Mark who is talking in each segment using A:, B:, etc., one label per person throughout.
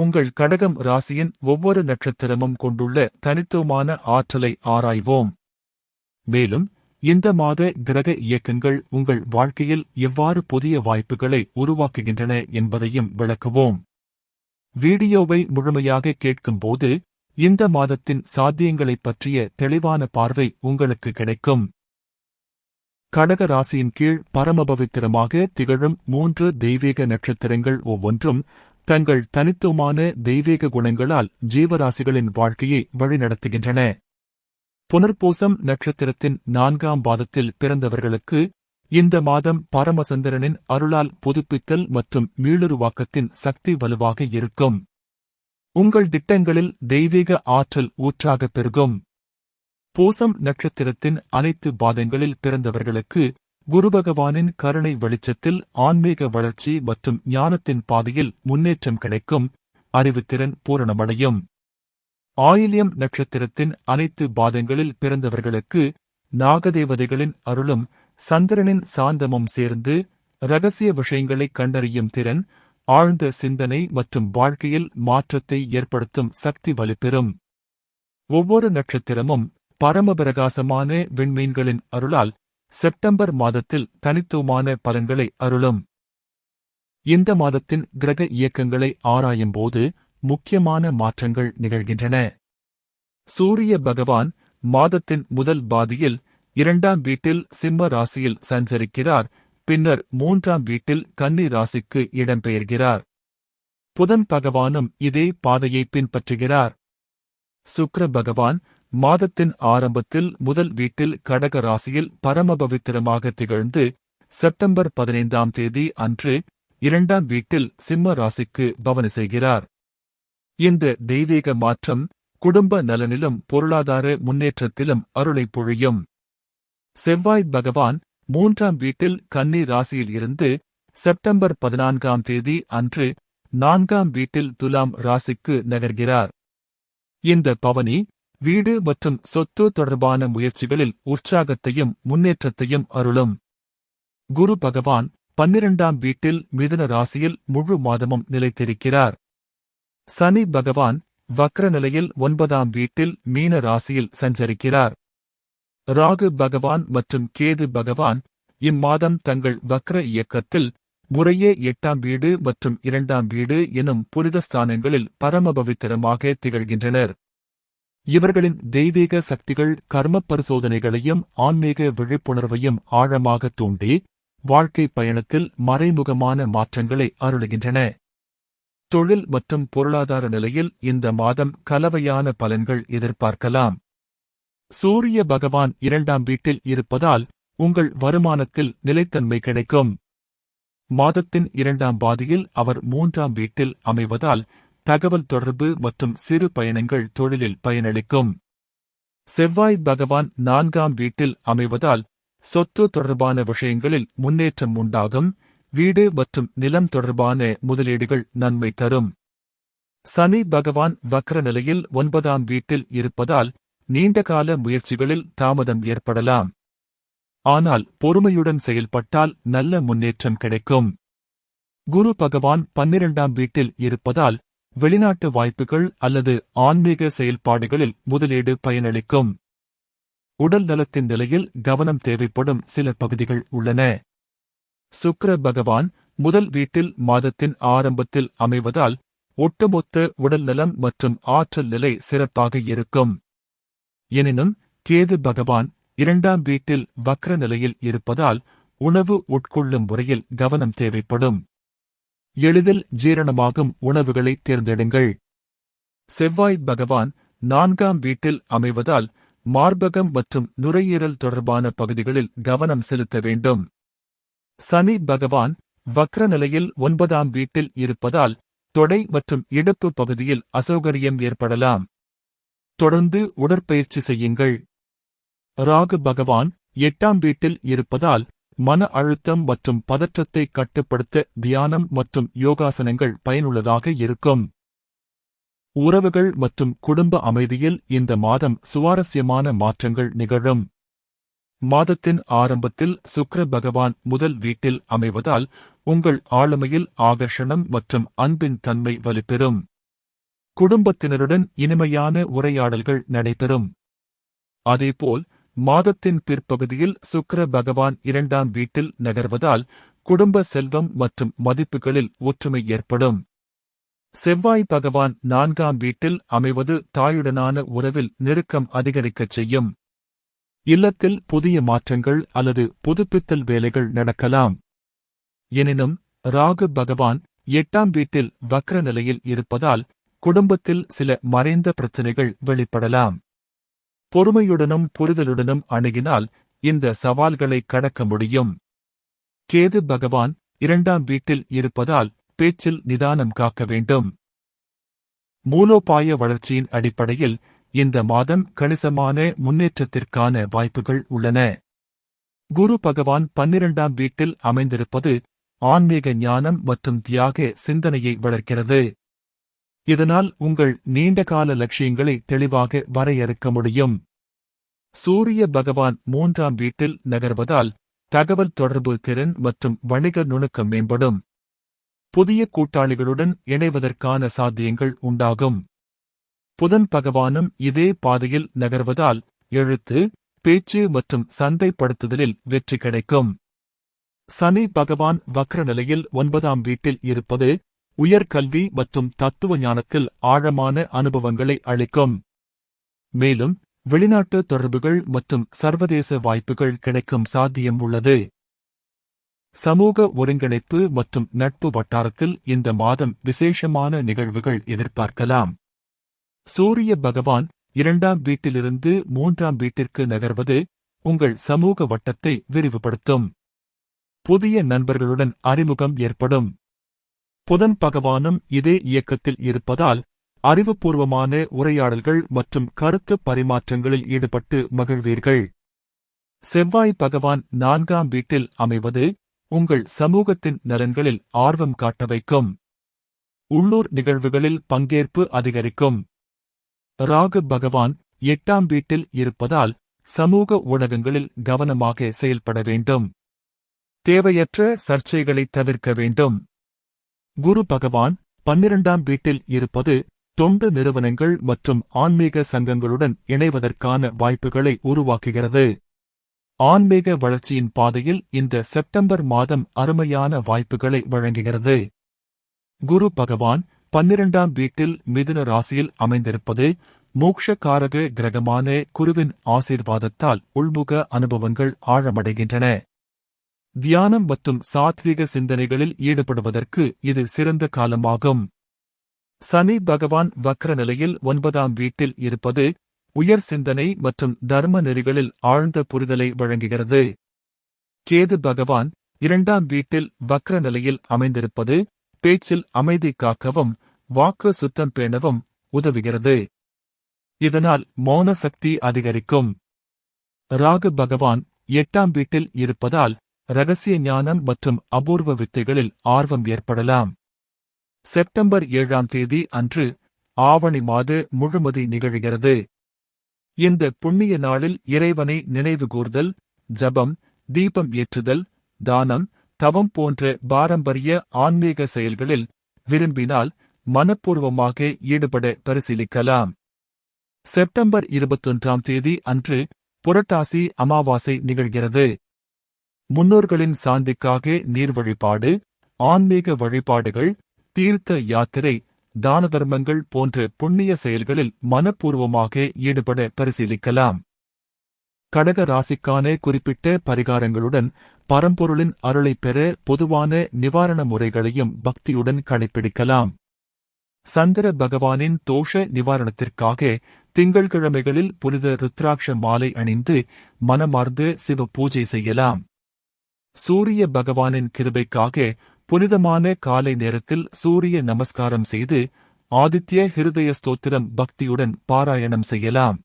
A: உங்கள் கடகம் ராசியின் ஒவ்வொரு நட்சத்திரமும் கொண்டுள்ள தனித்துவமான ஆற்றலை ஆராய்வோம். மேலும் இந்த மாத கிரக இயக்கங்கள் உங்கள் வாழ்க்கையில் எவ்வாறு புதிய வாய்ப்புகளை உருவாக்குகின்றன என்பதையும் விளக்குவோம். வீடியோவை முழுமையாக கேட்கும்போது இந்த மாதத்தின் சாத்தியங்களைப் பற்றிய தெளிவான பார்வை உங்களுக்கு கிடைக்கும். கடக ராசியின் கீழ் பரமபவித்திரமாக திகழும் மூன்று தெய்வீக நட்சத்திரங்கள் ஒவ்வொன்றும் தங்கள் தனித்துவமான தெய்வீக குணங்களால் ஜீவராசிகளின் வாழ்க்கையை வழிநடத்துகின்றன. புனர்பூசம் நட்சத்திரத்தின் நான்காம் பாதத்தில் பிறந்தவர்களுக்கு இந்த மாதம் பரமசந்திரனின் அருளால் புதுப்பித்தல் மற்றும் மீளுருவாக்கத்தின் சக்தி வலுவாக இருக்கும். உங்கள் திட்டங்களில் தெய்வீக ஆற்றல் ஊற்றாகப் பெருகும். பூசம் நட்சத்திரத்தின் அனைத்து பாதங்களில் பிறந்தவர்களுக்கு குருபகவானின் கருணை வெளிச்சத்தில் ஆன்மீக வளர்ச்சி மற்றும் ஞானத்தின் பாதையில் முன்னேற்றம் கிடைக்கும் அறிவுத்திறன் பூரணமடையும். ஆயில்யம் நட்சத்திரத்தின் அனைத்து பாதங்களில் பிறந்தவர்களுக்கு நாகதேவதைகளின் அருளும் சந்திரனின் சாந்தமும் சேர்ந்து ரகசிய விஷயங்களை கண்டறியும் திறன் ஆழ்ந்த சிந்தனை மற்றும் வாழ்க்கையில் மாற்றத்தை ஏற்படுத்தும் சக்தி வலுப்பெறும். ஒவ்வொரு நட்சத்திரமும் பரமபிரகாசமான விண்மீன்களின் அருளால் செப்டம்பர் மாதத்தில் தனித்துவமான பலன்களை அருளும். இந்த மாதத்தின் கிரக இயக்கங்களை ஆராயும்போது முக்கியமான மாற்றங்கள் நிகழ்கின்றன. சூரிய பகவான் மாதத்தின் முதல் பாதியில் இரண்டாம் வீட்டில் சிம்ம ராசியில் சஞ்சரிக்கிறார் பின்னர் மூன்றாம் வீட்டில் கன்னி ராசிக்கு இடம்பெயர்கிறார். புதன் பகவானும் இதே பாதையை பின்பற்றுகிறார். சுக்ர பகவான் மாதத்தின் ஆரம்பத்தில் முதல் வீட்டில் கடக ராசியில் பரமபவித்திரமாக திகழ்ந்து செப்டம்பர் பதினைந்தாம் தேதி அன்று இரண்டாம் வீட்டில் சிம்ம ராசிக்கு பவனி செய்கிறார். இந்த தெய்வீக மாற்றம் குடும்ப நலனிலும் பொருளாதார முன்னேற்றத்திலும் அருளை பொழியும். செவ்வாய் பகவான் மூன்றாம் வீட்டில் கன்னி ராசியில் இருந்து செப்டம்பர் பதினான்காம் தேதி அன்று நான்காம் வீட்டில் துலாம் ராசிக்கு நகர்கிறார். இந்த பவனி வீடு மற்றும் சொத்து தொடர்பான முயற்சிகளில் உற்சாகத்தையும் முன்னேற்றத்தையும் அருளும். குரு பகவான் பன்னிரண்டாம் வீட்டில் மிதுன ராசியில் முழு மாதமும் நிலைத்திருக்கிறார். சனி பகவான் வக்ர நிலையில் ஒன்பதாம் வீட்டில் மீன ராசியில் சஞ்சரிக்கிறார். ராகு பகவான் மற்றும் கேது பகவான் இம்மாதம் தங்கள் வக்ர இயக்கத்தில் முறையே எட்டாம் வீடு மற்றும் இரண்டாம் வீடு எனும் புனித ஸ்தானங்களில் பரமபவித்திரமாக திகழ்கின்றனர். இவர்களின் தெய்வீக சக்திகள் கர்ம பரிசோதனைகளையும் ஆன்மீக விழிப்புணர்வையும் ஆழமாக தூண்டி வாழ்க்கை பயணத்தில் மறைமுகமான மாற்றங்களை அருளுகின்றன. தொழில் மற்றும் பொருளாதார நிலையில் இந்த மாதம் கலவையான பலன்கள் எதிர்பார்க்கலாம். சூரிய பகவான் இரண்டாம் வீட்டில் இருப்பதால் உங்கள் வருமானத்தில் நிலைத்தன்மை கிடைக்கும். மாதத்தின் இரண்டாம் பாதியில் அவர் மூன்றாம் வீட்டில் அமைவதால் தகவல் தொடர்பு மற்றும் சிறு பயணங்கள் தொழிலில் பயனளிக்கும். செவ்வாய் பகவான் நான்காம் வீட்டில் அமைவதால் சொத்து தொடர்பான விஷயங்களில் முன்னேற்றம் உண்டாகும். வீடு மற்றும் நிலம் தொடர்பான முதலீடுகள் நன்மை தரும். சனி பகவான் வக்ர நிலையில் ஒன்பதாம் வீட்டில் இருப்பதால் நீண்டகால முயற்சிகளில் தாமதம் ஏற்படலாம். ஆனால் பொறுமையுடன் செயல்பட்டால் நல்ல முன்னேற்றம் கிடைக்கும். குரு பகவான் பன்னிரண்டாம் வீட்டில் இருப்பதால் வெளிநாட்டு வாய்ப்புகள் அல்லது ஆன்மீக செயல்பாடுகளில் முதலீடு பயனளிக்கும். உடல் நலத்தின் நிலையில் கவனம் தேவைப்படும் சில பகுதிகள் உள்ளன. சுக்ர பகவான் முதல் வீட்டில் மாதத்தின் ஆரம்பத்தில் அமைவதால் ஒட்டுமொத்த உடல்நலம் மற்றும் ஆற்றல் நிலை சிறப்பாக இருக்கும். எனினும் கேது பகவான் இரண்டாம் வீட்டில் வக்ர நிலையில் இருப்பதால் உணவு உட்கொள்ளும் முறையில் கவனம் தேவைப்படும். எளிதில் ஜீரணமாகும் உணவுகளை தேர்ந்தெடுங்கள். செவ்வாய் பகவான் நான்காம் வீட்டில் அமைவதால் மார்பகம் மற்றும் நுரையீரல் தொடர்பான பகுதிகளில் கவனம் செலுத்த வேண்டும். சனி பகவான் வக்ர நிலையில் ஒன்பதாம் வீட்டில் இருப்பதால் தொடை மற்றும் இடுப்பு பகுதியில் அசௌகரியம் ஏற்படலாம். தொடர்ந்து உடற்பயிற்சி செய்யுங்கள். ராகு பகவான் எட்டாம் வீட்டில் இருப்பதால் மன அழுத்தம் மற்றும் பதற்றத்தை கட்டுப்படுத்த தியானம் மற்றும் யோகாசனங்கள் பயனுள்ளதாக இருக்கும். உறவுகள் மற்றும் குடும்ப அமைதியில் இந்த மாதம் சுவாரஸ்யமான மாற்றங்கள் நிகழும். மாதத்தின் ஆரம்பத்தில் சுக்கர பகவான் முதல் வீட்டில் அமைவதால் உங்கள் ஆளுமையில் ஆகர்ஷணம் மற்றும் அன்பின் தன்மை வலுப்பெறும். குடும்பத்தினருடன் இனிமையான உரையாடல்கள் நடைபெறும். அதேபோல் மாதத்தின் பிற்பகுதியில் சுக்கர பகவான் இரண்டாம் வீட்டில் நகர்வதால் குடும்ப செல்வம் மற்றும் மதிப்புகளில் ஒற்றுமை ஏற்படும். செவ்வாய் பகவான் நான்காம் வீட்டில் அமைவது தாயுடனான உறவில் நெருக்கம் அதிகரிக்கச் செய்யும். இல்லத்தில் புதிய மாற்றங்கள் அல்லது புதுப்பித்தல் வேலைகள் நடக்கலாம். எனினும் ராகு பகவான் எட்டாம் வீட்டில் வக்ர நிலையில் இருப்பதால் குடும்பத்தில் சில மறைந்த பிரச்சினைகள் வெளிப்படலாம். பொறுமையுடனும் புரிதலுடனும் அணுகினால் இந்த சவால்களை கடக்க முடியும். கேது பகவான் இரண்டாம் வீட்டில் இருப்பதால் பேச்சில் நிதானம் காக்க வேண்டும். மூலோபாய வளர்ச்சியின் அடிப்படையில் இந்த மாதம் கணிசமான முன்னேற்றத்திற்கான வாய்ப்புகள் உள்ளன. குரு பகவான் பன்னிரண்டாம் வீட்டில் அமைந்திருப்பது ஆன்மீக ஞானம் மற்றும் தியாக சிந்தனையை வளர்க்கிறது. இதனால் உங்கள் நீண்டகால லட்சியங்களை தெளிவாக வரையறுக்க முடியும். சூரிய பகவான் மூன்றாம் வீட்டில் நகர்வதால் தகவல் தொடர்பு திறன் மற்றும் வணிக நுணுக்கம் மேம்படும். புதிய கூட்டாளிகளுடன் இணைவதற்கான சாத்தியங்கள் உண்டாகும். புதன் பகவானும் இதே பாதையில் நகர்வதால் எழுத்து பேச்சு மற்றும் சந்தைப்படுத்துதலில் வெற்றி கிடைக்கும். சனி பகவான் வக்ர நிலையில் ஒன்பதாம் வீட்டில் இருப்பது உயர்கல்வி மற்றும் தத்துவ ஞானத்தில் ஆழமான அனுபவங்களை அளிக்கும். மேலும் வெளிநாட்டு தொடர்புகள் மற்றும் சர்வதேச வாய்ப்புகள் கிடைக்கும் சாத்தியம் உள்ளது. சமூக ஒருங்கிணைப்பு மற்றும் நட்பு வட்டாரத்தில் இந்த மாதம் விசேஷமான நிகழ்வுகள் எதிர்பார்க்கலாம். சூரிய பகவான் இரண்டாம் வீட்டிலிருந்து மூன்றாம் வீட்டிற்கு நகர்வது உங்கள் சமூக வட்டத்தை விரிவுபடுத்தும். புதிய நண்பர்களுடன் அறிமுகம் ஏற்படும். புதன் பகவானும் இதே இயக்கத்தில் இருப்பதால் அறிவுபூர்வமான உரையாடல்கள் மற்றும் கருத்து பரிமாற்றங்களில் ஈடுபட்டு மகிழ்வீர்கள். செவ்வாய் பகவான் நான்காம் வீட்டில் அமைவது உங்கள் சமூகத்தின் நலன்களில் ஆர்வம் காட்ட வைக்கும். உள்ளூர் நிகழ்வுகளில் பங்கேற்பு அதிகரிக்கும். ராகு பகவான் எட்டாம் வீட்டில் இருப்பதால் சமூக ஊடகங்களில் கவனமாக செயல்பட வேண்டும். தேவையற்ற சர்ச்சைகளை தவிர்க்க வேண்டும். குரு பகவான் பன்னிரண்டாம் வீட்டில் இருப்பது தொண்டு நிறுவனங்கள் மற்றும் ஆன்மீக சங்கங்களுடன் இணைவதற்கான வாய்ப்புகளை உருவாக்குகிறது. ஆன்மீக வளர்ச்சியின் பாதையில் இந்த செப்டம்பர் மாதம் அருமையான வாய்ப்புகளை வழங்குகிறது. குரு பகவான் பன்னிரண்டாம் வீட்டில் மிதுன ராசியில் அமைந்திருப்பது மோக்ஷகாரக கிரகமான குருவின் ஆசீர்வாதத்தால் உள்முக அனுபவங்கள் ஆழமடைகின்றன. தியானம் மற்றும் சாத்விக சிந்தனைகளில் ஈடுபடுவதற்கு இது சிறந்த காலமாகும். சனி பகவான் வக்ர நிலையில் ஒன்பதாம் வீட்டில் இருப்பது உயர் சிந்தனை மற்றும் தர்ம நெறிகளில் ஆழ்ந்த புரிதலை வழங்குகிறது. கேது பகவான் இரண்டாம் வீட்டில் வக்ர நிலையில் அமைந்திருப்பது பேச்சில் அமைதி காக்கவும் வாக்கு சுத்தம் பேணவும் உதவுகிறது. இதனால் மௌன சக்தி அதிகரிக்கும். ராகு பகவான் எட்டாம் வீட்டில் இருப்பதால் ரகசிய ஞானம் மற்றும் அபூர்வ வித்தைகளில் ஆர்வம் ஏற்படலாம். செப்டம்பர் ஏழாம் தேதி அன்று ஆவணி மாத முழுமதி நிகழ்கிறது. இந்த புண்ணிய நாளில் இறைவனை நினைவுகூர்தல் ஜபம் தீபம் ஏற்றுதல் தானம் தவம் போன்ற பாரம்பரிய ஆன்மீக செயல்களில் விரும்பினால் மனப்பூர்வமாக ஈடுபட பரிசீலிக்கலாம். செப்டம்பர் இருபத்தொன்றாம் தேதி அன்று புரட்டாசி அமாவாசை நிகழ்கிறது. முன்னோர்களின் சாந்திக்காக நீர் வழிபாடு ஆன்மீக வழிபாடுகள் தீர்த்த யாத்திரை தான தர்மங்கள் போன்ற புண்ணிய செயல்களில் மனப்பூர்வமாக ஈடுபட பரிசீலிக்கலாம். கடக ராசிக்கான குறிப்பிட்ட பரிகாரங்களுடன் பரம்பொருளின் அருளைப் பெற பொதுவான நிவாரண முறைகளையும் பக்தியுடன் கடைப்பிடிக்கலாம் சந்திர பகவானின் தோஷ நிவாரணத்திற்காக திங்கள்கிழமைகளில் புனித ருத்ராட்ச மாலை அணிந்து மனமார்ந்து சிவ பூஜை செய்யலாம். சூரிய பகவானின் கிருபைக்காக புனிதமான காலை நேரத்தில் சூரிய நமஸ்காரம் செய்து ஆதித்ய ஹிருதய ஸ்தோத்திரம் பக்தியுடன் பாராயணம் செய்யலாம்.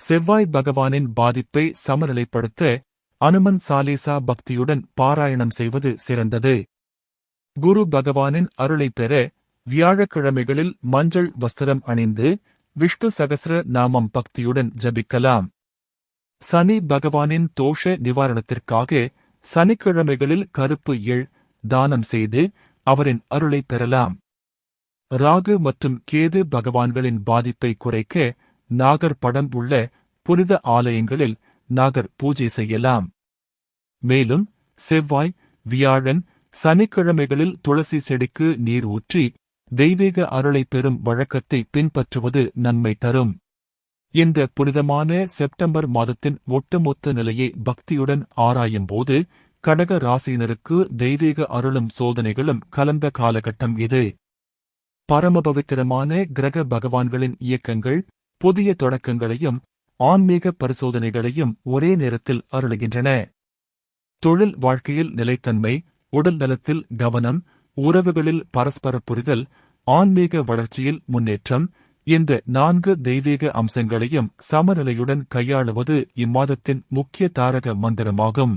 A: செவ்வாய் பகவானின் பாதிப்பை சமநிலைப்படுத்த அனுமன் சாலேசா பக்தியுடன் பாராயணம் செய்வது சிறந்தது. குரு பகவானின் அருளைப் பெற வியாழக்கிழமைகளில் மஞ்சள் வஸ்திரம் அணிந்து விஷ்ணு சகசர நாமம் பக்தியுடன் ஜபிக்கலாம். சனி பகவானின் தோஷ நிவாரணத்திற்காக சனிக்கிழமைகளில் கருப்பு எள் தானம் செய்து அவரின் அருளை பெறலாம். ராகு மற்றும் கேது பகவான்களின் பாதிப்பை குறைக்க நாகர் படம் உள்ள புனித ஆலயங்களில் நாகர் பூஜை செய்யலாம். மேலும் செவ்வாய் வியாழன் சனிக்கிழமைகளில் துளசி செடிக்கு நீர் ஊற்றி தெய்வீக அருளை பெறும் வழக்கத்தை பின்பற்றுவது நன்மை தரும். இந்த புனிதமான செப்டம்பர் மாதத்தின் ஒட்டுமொத்த நிலையை பக்தியுடன் ஆராயும் போது கடக ராசியினருக்கு தெய்வீக அருளும் சோதனைகளும் கலந்த காலகட்டம் இது. பரமபவித்திரமான கிரக பகவான்களின் இயக்கங்கள் புதிய தொடக்கங்களையும் ஆன்மீக பரிசோதனைகளையும் ஒரே நேரத்தில் அருளுகின்றன. தொழில் வாழ்க்கையில் நிலைத்தன்மை உடல் நலத்தில் கவனம் உறவுகளில் பரஸ்பர புரிதல் ஆன்மீக வளர்ச்சியில் முன்னேற்றம் இந்த நான்கு தெய்வீக அம்சங்களையும் சமநிலையுடன் கையாளுவது இம்மாதத்தின் முக்கிய தாரக மந்திரமாகும்.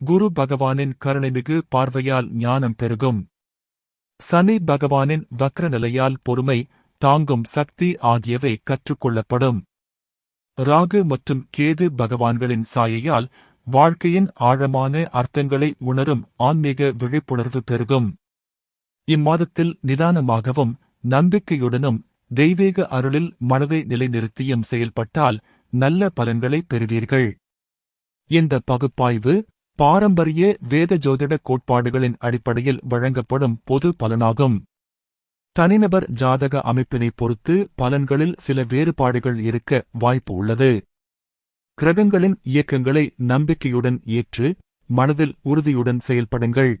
A: குரு பகவானின் கருணைமிகு பார்வையால் ஞானம் பெருகும். சனி பகவானின் வக்ர நிலையால் பொறுமை தாங்கும் சக்தி ஆகியவை கற்றுக்கொள்ளப்படும். ராகு மற்றும் கேது பகவான்களின் சாயையால் வாழ்க்கையின் ஆழமான அர்த்தங்களை உணரும் ஆன்மீக விழிப்புணர்வு பெருகும். இம்மாதத்தில் நிதானமாகவும் நம்பிக்கையுடனும் தெய்வீக அருளில் மனதை நிலைநிறுத்தியும் செயல்பட்டால் நல்ல பலன்களை பெறுவீர்கள். இந்த பகுப்பாய்வு பாரம்பரிய வேத ஜோதிட கோட்பாடுகளின் அடிப்படையில் வழங்கப்படும் பொது பலனாகும். தனிநபர் ஜாதக அமைப்பினை பொறுத்து பலன்களில் சில வேறுபாடுகள் இருக்க வாய்ப்பு உள்ளது. கிரகங்களின் இயக்கங்களை நம்பிக்கையுடன் ஏற்று மனதில் உறுதியுடன் செயல்படுங்கள்.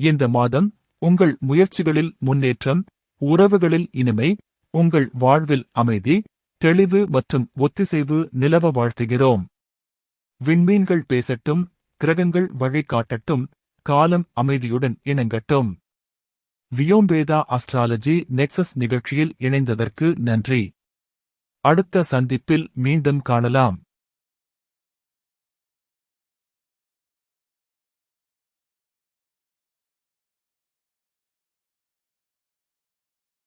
A: இந்த மாதம் உங்கள் முயற்சிகளில் முன்னேற்றம் உறவுகளில் இனிமை உங்கள் வாழ்வில் அமைதி தெளிவு மற்றும் ஒத்திசைவு நிலவ வாழ்த்துகிறோம். விண்மீன்கள் பேசட்டும் கிரகங்கள் வழிகாட்டட்டும் காலம் அமைதியுடன் இணங்கட்டும். வியோம்பேதா அஸ்ட்ராலஜி நெக்சஸ் நிகழ்ச்சியில் இணைந்ததற்கு நன்றி. அடுத்த சந்திப்பில் மீண்டும் காணலாம்.